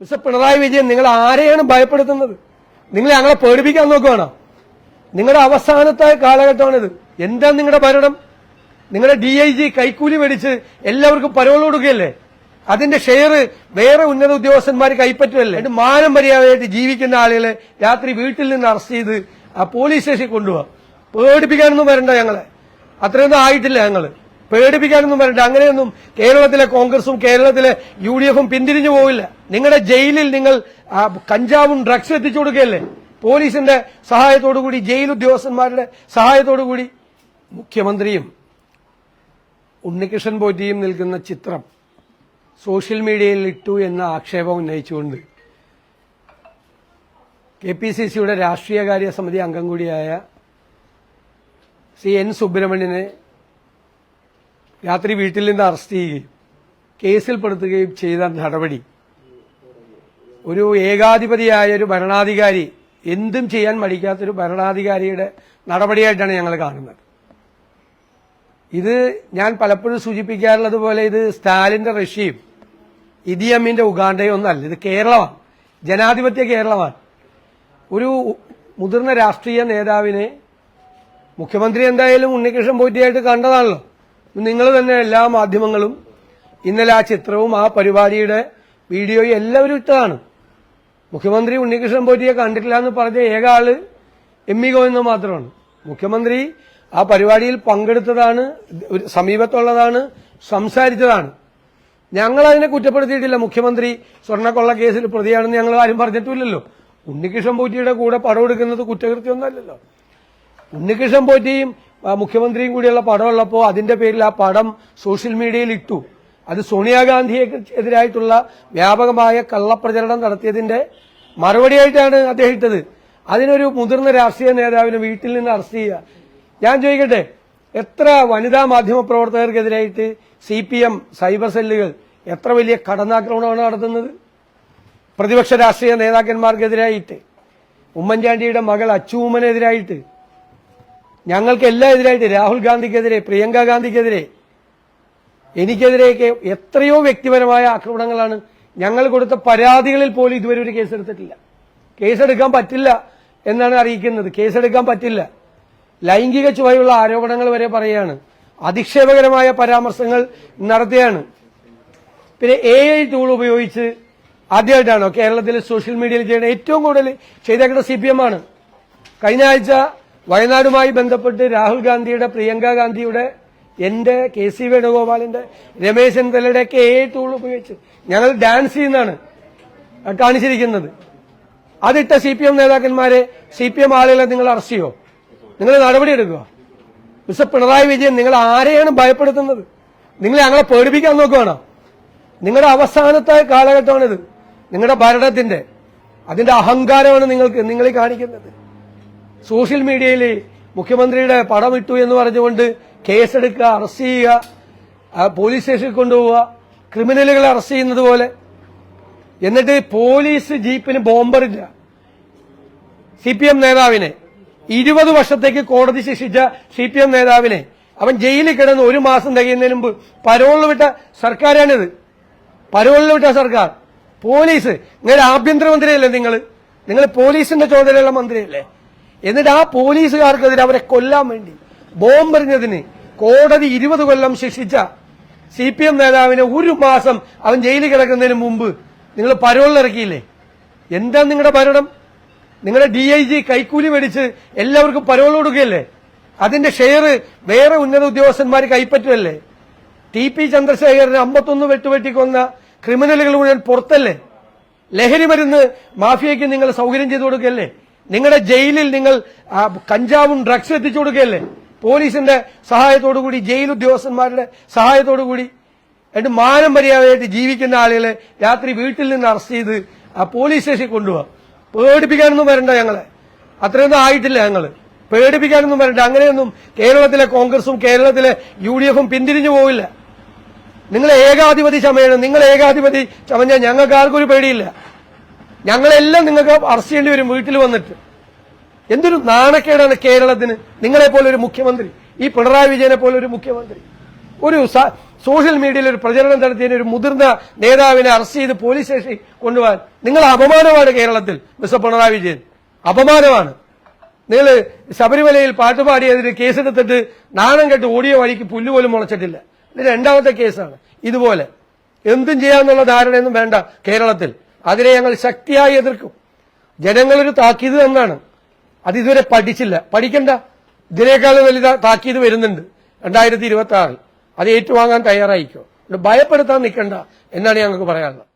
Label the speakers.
Speaker 1: Mister Pinarayi Vijayan നിങ്ങൾ ആരെയാണ് ഭയപ്പെടുത്തുന്നത്? നിങ്ങൾ ഞങ്ങളെ പേടിപ്പിക്കാൻ നോക്കുകയാണോ നിങ്ങളുടെ അവസാനത്തെ കാലഘട്ടമാണിത്. എന്താ നിങ്ങളുടെ ഭരണം? നിങ്ങളുടെ ഡി ഐ ജി കൈക്കൂലി മേടിച്ച് എല്ലാവർക്കും പരോൾ കൊടുക്കുകയല്ലേ? അതിന്റെ ഷെയർ വേറെ ഉന്നത ഉദ്യോഗസ്ഥന്മാർ കൈപ്പറ്റുമല്ലേ എന്നിട്ട് മാനം മര്യാദയായിട്ട് ജീവിക്കുന്ന ആളുകളെ രാത്രി വീട്ടിൽ നിന്ന് അറസ്റ്റ് ചെയ്ത് ആ പോലീസ് സ്റ്റേഷനിൽ കൊണ്ടുപോവാ. പേടിപ്പിക്കാനൊന്നും വരണ്ട ഞങ്ങളെ. അത്രയൊന്നും ആയിട്ടില്ല ഞങ്ങൾ. പേടിപ്പിക്കാനൊന്നും വരണ്ട. അങ്ങനെയൊന്നും കേരളത്തിലെ കോൺഗ്രസും കേരളത്തിലെ യു ഡി എഫും പിന്തിരിഞ്ഞു പോവില്ല. നിങ്ങളുടെ ജയിലിൽ നിങ്ങൾ കഞ്ചാവും ഡ്രഗ്സ് എത്തിച്ചു കൊടുക്കുകയല്ലേ? പോലീസിന്റെ സഹായത്തോടുകൂടി ജയിൽ ഉദ്യോഗസ്ഥന്മാരുടെ സഹായത്തോടുകൂടി മുഖ്യമന്ത്രിയും ഉണ്ണികൃഷ്ണൻ പോറ്റിയും നിൽക്കുന്ന ചിത്രം സോഷ്യൽ മീഡിയയിൽ ഇട്ടു എന്ന ആക്ഷേപം ഉന്നയിച്ചുകൊണ്ട് കെ പി സി സിയുടെ രാഷ്ട്രീയകാര്യ സമിതി അംഗം കൂടിയായ സി എൻ സുബ്രഹ്മണ്യനെ രാത്രി വീട്ടിൽ നിന്ന് അറസ്റ്റ് ചെയ്യുകയും കേസിൽപ്പെടുത്തുകയും ചെയ്ത നടപടി. ഒരു ഏകാധിപതിയായ ഒരു ഭരണാധികാരി എന്തും ചെയ്യാൻ മടിക്കാത്തൊരു ഭരണാധികാരിയുടെ നടപടിയായിട്ടാണ് ഞങ്ങൾ കാണുന്നത്. ഇത് ഞാൻ പലപ്പോഴും സൂചിപ്പിക്കാറുള്ളത് പോലെ ഇത് സ്റ്റാലിന്റെ റഷ്യയും ഇദിയമ്മിന്റെ ഉഗാണ്ടയും ഒന്നല്ല. ഇത് കേരളമാണ്. ജനാധിപത്യ കേരളമാണ്. ഒരു മുതിർന്ന രാഷ്ട്രീയ നേതാവിനെ മുഖ്യമന്ത്രി എന്തായാലും ഉണ്ണികൃഷ്ണൻ പോറ്റിയായിട്ട് കണ്ടതാണല്ലോ. നിങ്ങൾ തന്നെ എല്ലാ മാധ്യമങ്ങളും ഇന്നലെ ആ ചിത്രവും ആ പരിപാടിയുടെ വീഡിയോയും എല്ലാവരും ഇട്ടതാണ്. മുഖ്യമന്ത്രി ഉണ്ണികൃഷ്ണൻ പോറ്റിയെ കണ്ടിട്ടില്ല എന്ന് പറഞ്ഞ ഏക ആൾ എം ഇ ഗോവിന്ദൻ മാത്രമാണ്. മുഖ്യമന്ത്രി ആ പരിപാടിയിൽ പങ്കെടുത്തതാണ് സമീപത്തുള്ളതാണ് സംസാരിച്ചതാണ്. ഞങ്ങൾ അതിനെ കുറ്റപ്പെടുത്തിയിട്ടില്ല. മുഖ്യമന്ത്രി സ്വർണക്കൊള്ള കേസിൽ പ്രതിയാണെന്ന് ഞങ്ങൾ ആരും പറഞ്ഞിട്ടില്ലല്ലോ. ഉണ്ണികൃഷ്ണൻ പോറ്റിയുടെ കൂടെ പടം എടുക്കുന്നത് കുറ്റകൃത്യമൊന്നുമല്ലല്ലോ. ഉണ്ണികൃഷ്ണൻ പോറ്റിയും മുഖ്യമന്ത്രിയും കൂടിയുള്ള പടമുള്ളപ്പോൾ അതിന്റെ പേരിൽ ആ പടം സോഷ്യൽ മീഡിയയിൽ ഇട്ടു. അത് സോണിയാഗാന്ധിയെ എതിരായിട്ടുള്ള വ്യാപകമായ കള്ളപ്രചരണം നടത്തിയതിന്റെ മറുപടിയായിട്ടാണ് അദ്ദേഹം ഇട്ടത്. അതിനൊരു മുതിർന്ന രാഷ്ട്രീയ നേതാവിനെ വീട്ടിൽ നിന്ന് അറസ്റ്റ് ചെയ്യുക. ഞാൻ ചോദിക്കട്ടെ എത്ര വനിതാ മാധ്യമ പ്രവർത്തകർക്കെതിരായിട്ട് സി പി എം സൈബർ സെല്ലുകൾ എത്ര വലിയ കടന്നാക്രമണമാണ് നടത്തുന്നത്? പ്രതിപക്ഷ രാഷ്ട്രീയ നേതാക്കന്മാർക്കെതിരായിട്ട് ഉമ്മൻചാണ്ടിയുടെ മകൾ അച്ചൂമ്മനെതിരായിട്ട് ഞങ്ങൾക്ക് എല്ലാം എതിരായിട്ട് രാഹുൽ ഗാന്ധിക്കെതിരെ പ്രിയങ്ക ഗാന്ധിക്കെതിരെ എനിക്കെതിരെയൊക്കെ എത്രയോ വ്യക്തിപരമായ ആക്രമണങ്ങളാണ് ഞങ്ങൾ കൊടുത്ത പരാതികളിൽ പോലും ഇതുവരെ ഒരു കേസെടുത്തിട്ടില്ല കേസെടുക്കാൻ പറ്റില്ല എന്നാണ് അറിയിക്കുന്നത്. കേസെടുക്കാൻ പറ്റില്ല. ലൈംഗിക ചുവയുള്ള ആരോപണങ്ങൾ വരെ പറയുകയാണ്. അധിക്ഷേപകരമായ പരാമർശങ്ങൾ നടത്തുകയാണ് പിന്നെ എ ഐ ടൂൾ ഉപയോഗിച്ച് ആദ്യമായിട്ടാണോ കേരളത്തിലെ സോഷ്യൽ മീഡിയയിൽ ചെയ്യുന്ന ഏറ്റവും കൂടുതൽ ചെയ്തേക്കുന്ന സി പി എം ആണ്. കഴിഞ്ഞ ആഴ്ച വയനാടുമായി ബന്ധപ്പെട്ട് രാഹുൽ ഗാന്ധിയുടെ പ്രിയങ്ക ഗാന്ധിയുടെ എന്റെ കെ സി വേണുഗോപാലിന്റെ രമേശ് ചെന്നിത്തലയുടെ ഒക്കെ ഏ ടൂൾ ഉപയോഗിച്ച് ഞങ്ങൾ ഡാൻസ് ചെയ്യുന്നതാണ് കാണിച്ചിരിക്കുന്നത്. അതിട്ട സി പി എം നേതാക്കന്മാരെ സി പി എം ആളുകളെ നിങ്ങൾ അറസ്റ്റ് ചെയ്യോ? നിങ്ങൾ നടപടിയെടുക്കുക മിസ്റ്റർ പിണറായി വിജയൻ നിങ്ങൾ ആരെയാണ് ഭയപ്പെടുത്തുന്നത്? നിങ്ങൾ ഞങ്ങളെ പേടിപ്പിക്കാൻ നോക്കുകയാണോ നിങ്ങളുടെ അവസാനത്തെ കാലഘട്ടമാണിത്. നിങ്ങളുടെ ഭരണത്തിന്റെ അതിന്റെ അഹങ്കാരമാണ് നിങ്ങൾക്ക് നിങ്ങൾ കാണിക്കുന്നത്. സോഷ്യൽ മീഡിയയിൽ മുഖ്യമന്ത്രിയുടെ പടം ഇട്ടു എന്ന് പറഞ്ഞുകൊണ്ട് കേസെടുക്കുക അറസ്റ്റ് ചെയ്യുക പോലീസ് സ്റ്റേഷനിൽ കൊണ്ടുപോവുക ക്രിമിനലുകളെ അറസ്റ്റ് ചെയ്യുന്നത് പോലെ. എന്നിട്ട് പോലീസ് ജീപ്പിന് ബോംബറില്ല സി പി എം നേതാവിനെ. ഇരുപത് വർഷത്തേക്ക് കോടതി ശിക്ഷിച്ച സി പി എം നേതാവിനെ. അവൻ ജയിലിൽ കിടന്ന് ഒരു മാസം തികയുന്നതിന് മുമ്പ് പരോളിൽ വിട്ട സർക്കാരാണിത്. പരോളിൽ വിട്ട സർക്കാർ. പോലീസ്. നിങ്ങളുടെ ആഭ്യന്തരമന്ത്രിയല്ലേ നിങ്ങൾ? നിങ്ങൾ പോലീസിന്റെ ചുമതലയുള്ള മന്ത്രിയല്ലേ? എന്നിട്ട് ആ പോലീസുകാർക്കെതിരെ അവരെ കൊല്ലാൻ വേണ്ടി ബോംബെറിഞ്ഞതിന് കോടതി ഇരുപത് കൊല്ലം ശിക്ഷിച്ച സി പി എം നേതാവിനെ ഒരു മാസം അവൻ ജയിലിൽ കിടക്കുന്നതിന് മുമ്പ് നിങ്ങൾ പരോളിലിറക്കിയില്ലേ എന്താ നിങ്ങളുടെ ഭരണം? നിങ്ങളുടെ ഡി ഐ ജി കൈക്കൂലി മേടിച്ച് എല്ലാവർക്കും പരോൾ കൊടുക്കുകയല്ലേ? അതിന്റെ ഷെയർ വേറെ ഉന്നത ഉദ്യോഗസ്ഥന്മാർ കൈപ്പറ്റുമല്ലേ ടി പി ചന്ദ്രശേഖരന് അമ്പത്തൊന്ന് വെട്ടുവെട്ടിക്കൊന്ന ക്രിമിനലുകൾ മുഴുവൻ പുറത്തല്ലേ? ലഹരി മരുന്ന് മാഫിയയ്ക്ക് നിങ്ങൾ സൗകര്യം ചെയ്തു കൊടുക്കുകയല്ലേ? നിങ്ങളുടെ ജയിലിൽ നിങ്ങൾ കഞ്ചാവും ഡ്രഗ്സും എത്തിച്ചു കൊടുക്കുകയല്ലേ? പോലീസിന്റെ സഹായത്തോടുകൂടി ജയിൽ ഉദ്യോഗസ്ഥന്മാരുടെ സഹായത്തോടുകൂടി എന്നിട്ട് മാനം മര്യാദയായിട്ട് ജീവിക്കുന്ന ആളുകളെ രാത്രി വീട്ടിൽ നിന്ന് അറസ്റ്റ് ചെയ്ത് ആ പോലീസ് സ്റ്റേഷനിൽ കൊണ്ടുപോകാം പേടിപ്പിക്കാനൊന്നും വരണ്ട ഞങ്ങളെ. അത്രയൊന്നും ആയിട്ടില്ല ഞങ്ങൾ. പേടിപ്പിക്കാനൊന്നും വരണ്ട. അങ്ങനെയൊന്നും കേരളത്തിലെ കോൺഗ്രസും കേരളത്തിലെ യു ഡി എഫും പിന്തിരിഞ്ഞു പോവില്ല. നിങ്ങൾ ഏകാധിപതി ചമയണം. നിങ്ങൾ ഏകാധിപതി ചമഞ്ഞാൽ ഞങ്ങൾക്ക് ആർക്കൊരു പേടിയില്ല. ഞങ്ങളെല്ലാം നിങ്ങൾക്ക് അറസ്റ്റ് ചെയ്യേണ്ടി വരും വീട്ടിൽ വന്നിട്ട്. എന്തൊരു നാണക്കേടാണ് കേരളത്തിന്. നിങ്ങളെ പോലെ ഒരു മുഖ്യമന്ത്രി ഈ പിണറായി വിജയനെ പോലെ ഒരു മുഖ്യമന്ത്രി. ഒരു സോഷ്യൽ മീഡിയയിൽ ഒരു പ്രചരണം നടത്തിയതിന് ഒരു മുതിർന്ന നേതാവിനെ അറസ്റ്റ് ചെയ്ത് പോലീസ് സ്റ്റേഷനിൽ കൊണ്ടുപോകാൻ. നിങ്ങൾ അപമാനമാണ് കേരളത്തിൽ മിസ്റ്റർ പിണറായി വിജയൻ. അപമാനമാണ്. നിങ്ങൾ ശബരിമലയിൽ പാട്ടുപാടിയതിന് കേസെടുത്തിട്ട് നാണം കെട്ട് ഓടിയ വഴിക്ക് പുല്ലുപോലും മുളച്ചിട്ടില്ല. ഇത് രണ്ടാമത്തെ കേസാണ്. ഇതുപോലെ. എന്തും ചെയ്യാന്നുള്ള ധാരണയൊന്നും വേണ്ട കേരളത്തിൽ. അതിനെ ഞങ്ങൾ ശക്തിയായി എതിർക്കും. ജനങ്ങളൊരു താക്കീത് തന്നാണ്. അത് ഇതുവരെ പഠിച്ചില്ല. പഠിക്കണ്ട. ഇതിനേക്കാൾ വലിയ താക്കീത് വരുന്നുണ്ട്. രണ്ടായിരത്തി ഇരുപത്തി ആറിൽ അത് ഏറ്റുവാങ്ങാൻ തയ്യാറായിക്കോ ഭയപ്പെടുത്താൻ നിൽക്കണ്ട എന്നാണ് ഞങ്ങൾക്ക് പറയാനുള്ളത്.